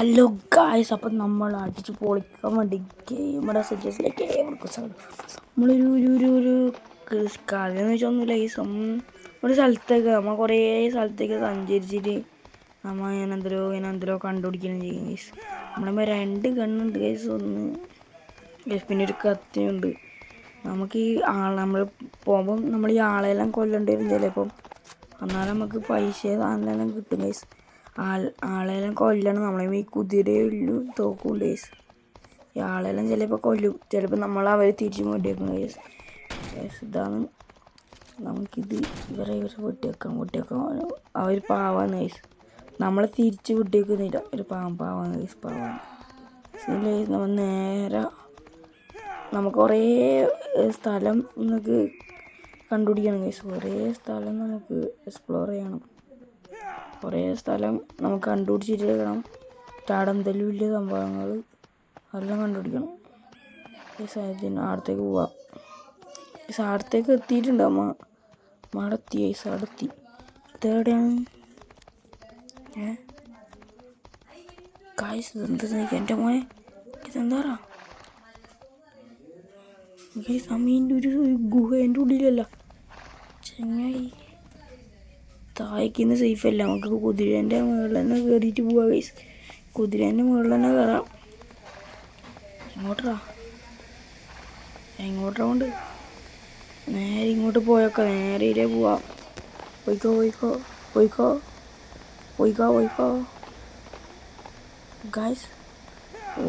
Hello guys അപ്പം നമ്മൾ അടിച്ച് പൊളിക്കാൻ വേണ്ടി ഗെയിമയുടെ സജസ്റ്റിലേക്ക് ഏവർക്കും സ്വാഗതം. നമ്മളൊരു ഒരു ഒരു ഒരു കഥ എന്ന് വെച്ചാൽ ഒന്നുമില്ല ഈ സം ഒരു സ്ഥലത്തേക്ക് നമ്മൾ കുറേ സ്ഥലത്തേക്ക് സഞ്ചരിച്ചിട്ട് നമ്മൾ ഇങ്ങനെ എന്തോ ഇങ്ങനെ എന്തോ കണ്ടുപിടിക്കുകയും ചെയ്യും ഗൈസ് നമ്മളെ രണ്ട് കണ്ണുണ്ട് ഗൈസ് ഒന്ന് ഗൈസ് പിന്നെ ഒരു കത്തിയുണ്ട്. നമുക്ക് ഈ ആൾ നമ്മൾ പോകുമ്പം നമ്മൾ ഈ ആളെല്ലാം കൊല്ലേണ്ടി വരും ചിലപ്പം. എന്നാലും നമുക്ക് പൈസ സാധനം കിട്ടും ഗൈസ് ആളെല്ലാം കൊല്ലണം. നമ്മളെ ഈ കുതിരയിലും തോക്കും ഡേസ് ഈ ആളെല്ലാം ചിലപ്പോൾ കൊല്ലും. ചിലപ്പോൾ നമ്മൾ അവർ തിരിച്ചു പൊട്ടിയേക്കും ഡേസ് ഇതാണ് നമുക്കിത് ഇവരെ ഇവരെ പൊട്ടിയേക്കാം പൊട്ടിയേക്കാം അവർ പാവാന്ന് ഡേസ് നമ്മളെ തിരിച്ച് പൊട്ടിയേക്കുന്നില്ല ഒരു പാവം പാവാന്ന് ഡേസ് പാവാണ്. നമ്മൾ നേരെ നമുക്ക് കുറേ സ്ഥലം നമുക്ക് കണ്ടുപിടിക്കണം ഗൈസ് കുറേ സ്ഥലം നമുക്ക് എക്സ്പ്ലോർ ചെയ്യണം. കുറേ സ്ഥലം നമുക്ക് കണ്ടുപിടിച്ചിരിക്കണം. ചാടം ചാടന്തലും വലിയ സംഭവങ്ങൾ. എല്ലാം കണ്ടുപിടിക്കണം. ഈ സാധനത്തിന് അടുത്തേക്ക് പോവാം. ഈ സാടത്തേക്ക് എത്തിയിട്ടുണ്ട് അമ്മ. മടത്തി ഈ സാടത്തി. ഇതെവിടെയാണ്? ഏ? ഗൈസ് ഇതെന്താ എന്റെ മോനെ ഇതെന്താറാ ഗൈസ് ഒരു ഗുഹേന്റെ ഉള്ളിലല്ല. ചെങ്ങായി. താഴേക്കിന്ന് സേഫ് അല്ല നമുക്ക് കുതിരേന്റെ മുകളിൽ തന്നെ കയറിയിട്ട് പോവാ ഗൈസ് കുതിരേന്റെ മുകളിൽ തന്നെ കയറാം എങ്ങോട്ടാ എങ്ങോട്ടാ കൊണ്ട് നേരെ ഇങ്ങോട്ട് പോയൊക്കെ നേരെ ഇല്ലേ പോവാ. പോയിക്കോ പോയിക്കോ പോയിക്കോ. പോയിക്കോ പോയിക്കോ. ഗൈസ്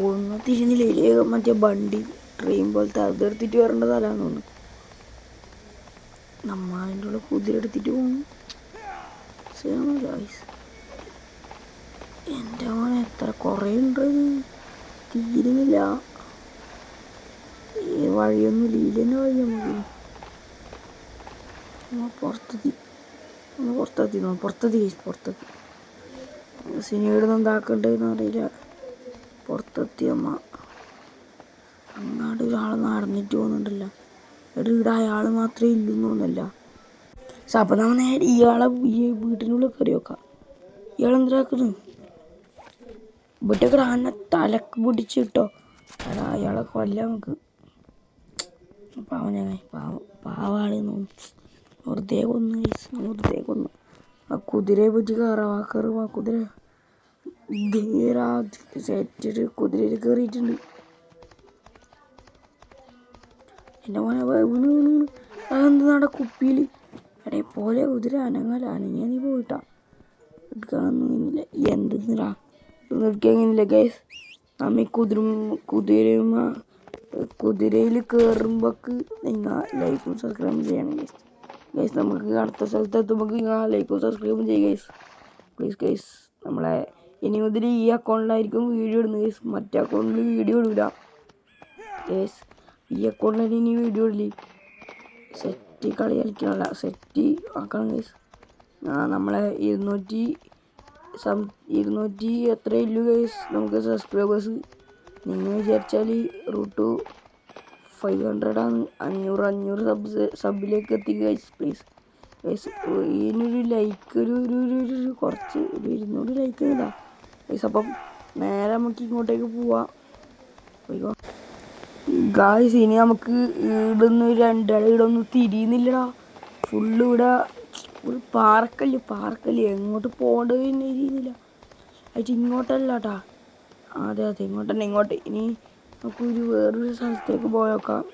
ഒന്ന് തിരിഞ്ഞില്ല? മറ്റേ ബണ്ടി ട്രെയിൻ പോലത്തെ അതെടുത്തിട്ട് വരേണ്ട സ്ഥലമാണെന്ന് തോന്നുന്നു. നമ്മ അതിന്റെ ഉള്ളിൽ കുതിര എടുത്തിട്ട് പോകും ശരിയാണ് ഗൈസ് എന്റെ മോനെ എത്ര കുറേ ഉണ്ട് തീരുന്നില്ല. ഈ വഴിയൊന്നും ലീലന്റെ വഴി നമുക്ക് നമ്മ പുറത്തെത്തി. നമ്മൾ പുറത്തെത്തി നമ്മൾ പുറത്തെത്തി ഗൈസ് പുറത്തെത്തി. സിനിമയുടെ എന്താക്കണ്ടെന്ന് അറിയില്ല. പുറത്തെത്തി അമ്മ. അങ്ങാട് ഒരാൾ നടന്നിട്ട് പോകുന്നുണ്ടല്ലോ. എടാ ഇവിടെ അയാൾ മാത്രമേ ഇല്ലെന്ന് തോന്നുന്നില്ല. പക്ഷെ അപ്പം നമ്മൾ നേരെ ഇയാളെ ഈ വീട്ടിനുള്ളിൽ കയറി ഇയാൾ എന്തിനാക്കുന്നു ഇവിടെ ആന തലക്ക് പിടിച്ചിട്ടോ അതാ അയാളെ കൊല്ലാം നമുക്ക്. പാവം ഞങ്ങൾ. പാവം പാവാളി വെറുതെ കൊന്നു. വെറുതെ കൊന്നു. ആ കുതിരയെ പറ്റി കയറാവാ കയറുവാ കുതിര. സെറ്റിട്ട് കുതിരയിൽ കയറിയിട്ടുണ്ട് എന്റെ മോനെ വീണ് വീണ് അതെന്ത് കുപ്പിയിൽ? എടേ പോലെ കുതിര അനങ്ങല ഞാൻ നീ പോയിട്ടാ. എടുക്കാനൊന്നും കഴിഞ്ഞില്ല എന്തെന്നിടാ ഇതൊന്നും എടുക്കാൻ ഗൈസ് നമ്മ കുതിര കുതിരമ കുതിരയിൽ കയറുമ്പോക്ക് നിങ്ങൾ ലൈക്കും സബ്സ്ക്രൈബും ചെയ്യണം ഗൈസ് ഗൈസ് നമുക്ക് അടുത്ത സ്ഥലത്ത് എത്തുമ്പോൾ നിങ്ങൾ ലൈക്കും സബ്സ്ക്രൈബും ചെയ്യും ഗൈസ് പ്ലീസ് ഗൈസ് നമ്മളെ ഇനി മുതൽ ഈ അക്കൗണ്ടിലായിരിക്കും വീഡിയോ ഇടുന്നത് ഗൈസ് മറ്റേ അക്കൗണ്ടിൽ വീഡിയോ ഇടില്ല ഗൈസ് ഈ അക്കൗണ്ടിൽ ഇനി വീഡിയോ ഇടില്ലേ സെറ്റ് കളി കളിക്കണമല്ല സെറ്റി ആക്കണം ഗൈസ് നമ്മളെ ഇരുന്നൂറ്റി സം ഇരുന്നൂറ്റി എത്ര ഇല്ലു ഗൈസ് നമുക്ക് സബ്സ്ക്രൈബേഴ്സ് നിങ്ങൾ വിചാരിച്ചാൽ റൂട്ട് ഫൈവ് ഹൺഡ്രഡാണ് അഞ്ഞൂറ് അഞ്ഞൂറ് സബ്സ് സബിലേക്ക് എത്തി ഗൈസ് പ്ലീസ് ഗൈസ് ഇതിനൊരു ലൈക്ക് ഒരു ഒരു ഒരു ഒരു- കുറച്ച് ഒരു ഇരുന്നൂറ് ലൈക്ക് ഇതാ ഗൈസ് അപ്പം നേരെ നമുക്ക് ഇങ്ങോട്ടേക്ക് പോവാം. ഗായ്സ് ഇനി നമുക്ക് ഇവിടുന്ന് രണ്ടാൾ ഇവിടെ ഒന്നും തിരിയുന്നില്ലടാ. ഫുള്ള് ഇവിടെ ഒരു പാർക്കല്ലേ പാർക്കല്ലേ എങ്ങോട്ട് പോകേണ്ടത് തന്നെ തിരിയുന്നില്ല അത് ഇങ്ങോട്ടല്ല കേട്ടാ അതെ അതെ ഇങ്ങോട്ട് തന്നെ ഇങ്ങോട്ട്. ഇനി നമുക്ക് ഒരു വേറൊരു സ്ഥലത്തേക്ക് പോയേക്കാം.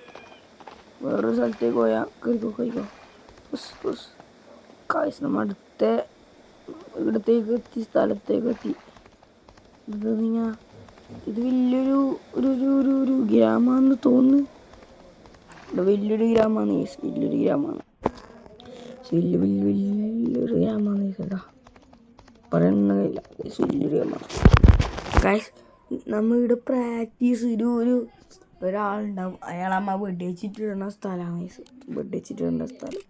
വേറൊരു സ്ഥലത്തേക്ക് പോയാൽ കയറിക്കോ കയറിക്കോ ഗായ്സ് നമ്മൾ അടുത്ത ഇവിടത്തേക്ക് എത്തി സ്ഥലത്തേക്ക് എത്തി. ഇത് നിങ്ങൾ ഇത് വലിയൊരു ഒരു ഒരു ഒരു ഒരു ഗ്രാമമാണെന്ന് തോന്നുന്നു ഇവിടെ വലിയൊരു ഗ്രാമമാണ് ഈസ് വലിയൊരു ഗ്രാമമാണ് വലിയ വലിയ വലിയൊരു ഗ്രാമമാണ് കേട്ടാ പറയുന്നില്ല വലിയൊരു ഗ്രാമമാണ് ഗൈസ് നമ്മളിവിടെ പ്രാക്ടീസ് ഒരു ഒരു ഒരാളുണ്ടാവും. അയാൾ അമ്മ വെച്ചിട്ടിടുന്ന സ്ഥലമാണ് ഈസ് വെടി വെച്ചിട്ടിടേണ്ട സ്ഥലം.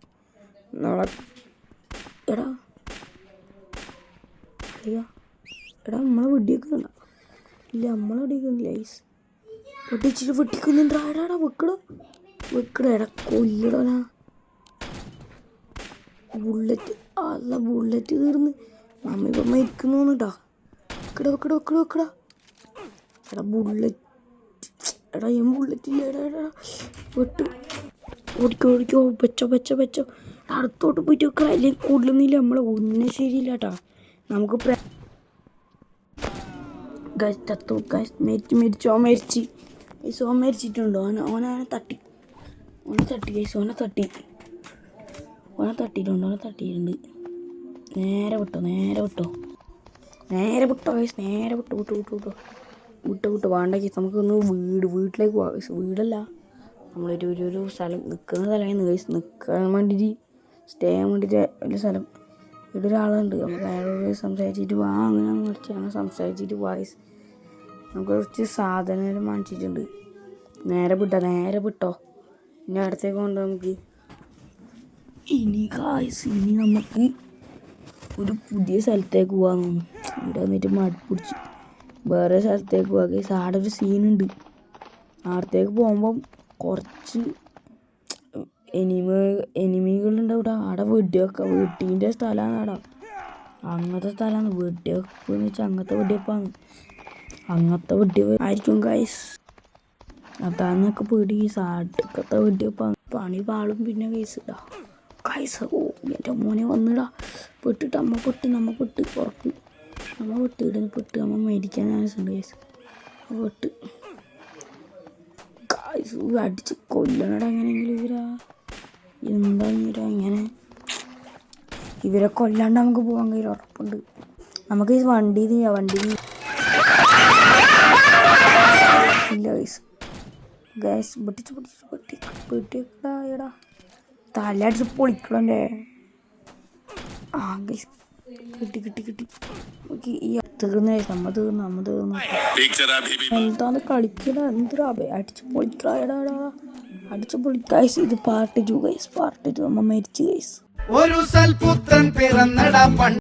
നമ്മളെ എടാ. എടാ നമ്മളെ വെടിയൊക്കെ വെക്കുന്നുണ്ടോ ഇല്ല നമ്മൾ വെടിക്കുന്നില്ല ഐസ് പൊട്ടിച്ചിട്ട് വെട്ടിക്കുന്നുണ്ട്. ആടാടാ വെക്കടോ വെക്കടോ എടാ കൊല്ലടോനാ ബുള്ളറ്റ് അല്ല ബുള്ളറ്റ് തീർന്ന് നമ്മ ഇപ്പം മരിക്കുന്നു കേട്ടോ വെക്കട വെക്കട വെക്കട വെക്കട. എടാ ബുള്ളറ്റ് എടാ ഞാൻ ബുള്ളറ്റ് ഇല്ല. എടാ എടാ. വിട്ടു. ഓടിക്കോ ഓടിക്കോ. വെച്ചോ വെച്ചോ വെച്ചോ. അടുത്തോട്ട് പോയിട്ട് വെക്കാം അല്ലെങ്കിൽ കൂടുതലൊന്നുമില്ല നമ്മളെ ഒന്നും ശരിയില്ല കേട്ടാ നമുക്ക് ഗൈസ് തത്തു ഗൈസ് മേടിച്ച് മേടിച്ച് ഓൻ മരിച്ച്. ഗൈസ് ഓൻ മരിച്ചിട്ടുണ്ടോ. ഓന ഓനെ തട്ടി. ഓനെ തട്ടി ഗൈസ് ഓനെ തട്ടി. ഓനെ തട്ടിയിട്ടുണ്ട് ഓനെ തട്ടിയിട്ടുണ്ട്. നേരെ വിട്ടോ നേരെ വിട്ടോ. നേരെ വിട്ടോ ഗൈസ് നേരെ വിട്ടു വിട്ടു വിട്ടു വിട്ടോ. വിട്ടു വിട്ടു. വേണ്ട ഗൈസ് നമുക്കൊന്ന് വീട് വീട്ടിലേക്ക് പോവാം. വീടല്ല. നമ്മളൊരു ഒരു ഒരു സ്ഥലം നിൽക്കുന്ന സ്ഥലമായിരുന്നു. ഗൈസ് നിൽക്കാൻ വേണ്ടിയിട്ട് സ്റ്റേ ചെയ്യാൻ വേണ്ടിയിട്ട് ഒരു സ്ഥലം. ഇവിടെ ഒരാളുണ്ട് നമുക്ക് അയാളോട് സംസാരിച്ചിട്ട് വാ അങ്ങനെ അങ്ങനെ സംസാരിച്ചിട്ട് വായിസ് നമുക്ക് കുറച്ച് സാധനം വാങ്ങിച്ചിട്ടുണ്ട്. നേരെ വിട്ടോ നേരെ വിട്ടോ. ഇനി അടുത്തേക്ക് കൊണ്ട് നമുക്ക്. ഇനി കായ്സ് ഇനി നമുക്ക് ഒരു പുതിയ സ്ഥലത്തേക്ക് പോകാൻ തോന്നുന്നു. ഇവിടെ വന്നിട്ട് മടുപ്പ് പിടിച്ച്. വേറെ സ്ഥലത്തേക്ക് പോകാം ആടെ ഒരു സീനുണ്ട് അടുത്തേക്ക് പോകുമ്പം കുറച്ച് എനിമ എനിമികളുണ്ട് അവിടെ ആടെ വെടിവെക്ക. വെട്ടീന്റെ സ്ഥലമാണ് ആട അങ്ങനത്തെ സ്ഥലമാണ് വെടിവെപ്പ് എന്ന് വെച്ചാൽ അങ്ങനത്തെ വെടിവെപ്പാണ്. അങ്ങനത്തെ വെടിവെപ്പ് ആയിരിക്കും ഗൈസ് അതാന്നൊക്കെ പേടി. സാട്ടക്കത്തെ വെടിവെപ്പാണ്. പണി പാളും പിന്നെ കേസ് ഇടാ കൈസ ഓ എന്റെ മോനെ വന്നിടാ. പെട്ടിട്ട് അമ്മ പെട്ട് നമ്മ പെട്ട്. ഉറപ്പ്. നമ്മ പെട്ട്. ഇടന്ന് പെട്ട്. അമ്മ മേടിക്കാൻ ചാൻസ് ഉണ്ട് കേസ് പെട്ട്. അടിച്ച് കൊല്ലണടാ എങ്ങനെയെങ്കിലും ഇവരാ. എന്തായാലും എങ്ങനെ ഇവരെ കൊല്ലാണ്ട് നമുക്ക് പോകാൻ കഴിയില്ല ഉറപ്പുണ്ട്. നമുക്ക് ഈ വണ്ടി വണ്ടി ഇല്ല ഗൈസ് ഗൈസ് പൊട്ടിച്ച് പൊട്ടിച്ച് പൊട്ടി പൊട്ടിക്കടാ തലടിച്ച് പൊളിക്കണല്ലേ? ആ ഗൈസ് കിട്ടി കിട്ടി കിട്ടി. ഓക്കെ ഈ തീർന്നു നമ്മ തീർന്നു നമ്മ തീർന്നു. എന്താണ് കളിക്കണ? എന്തിനാ അടിച്ച് പൊളിക്കടാ എടാ. എടാ. അടിച്ച് പൊളിക്കായ്സ് ഇത് part two guys part two അമ്മ മരിച്ചു ഗൈസ് ഒരു സൽപുത്രൻ പിറന്നടാ